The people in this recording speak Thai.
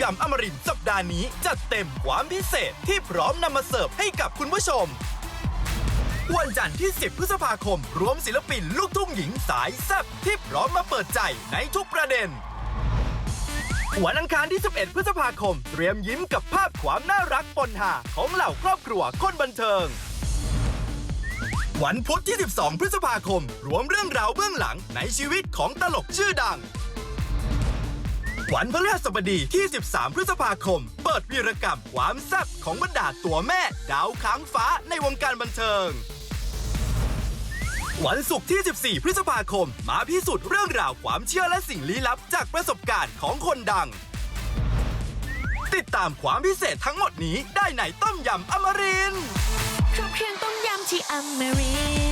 ยำอมรินทร์สัปดาห์นี้จัดเต็มความพิเศษที่พร้อมนำมาเสิร์ฟให้กับคุณผู้ชม วันจันทร์ที่ 10 พฤษภาคม รวมศิลปินลูกทุ่งหญิงสายแซ่บที่พร้อมมาเปิดใจในทุกประเด็น วันอังคารที่ 11 พฤษภาคม เตรียมยิ้มกับภาพความน่ารักปนหาของเหล่าครอบครัวคนบันเทิง วันพุธที่ 12 พฤษภาคม รวมเรื่องราวเบื้องหลังในชีวิตของตลกชื่อดัง วันพฤหัสบดีที่ 13 พฤษภาคม เปิดวีรกรรมความแซ่บของบรรดาตัวแม่ ดาวค้างฟ้าในวงการบันเทิง วันศุกร์ที่ 14 พฤษภาคม มาพิสูจน์เรื่องราวความเชื่อและสิ่งลี้ลับจากประสบการณ์ของคนดัง ติดตามความพิเศษทั้งหมดนี้ได้ในต้มยำอมรินทร์ ครบเครื่องต้มยำที่อมริน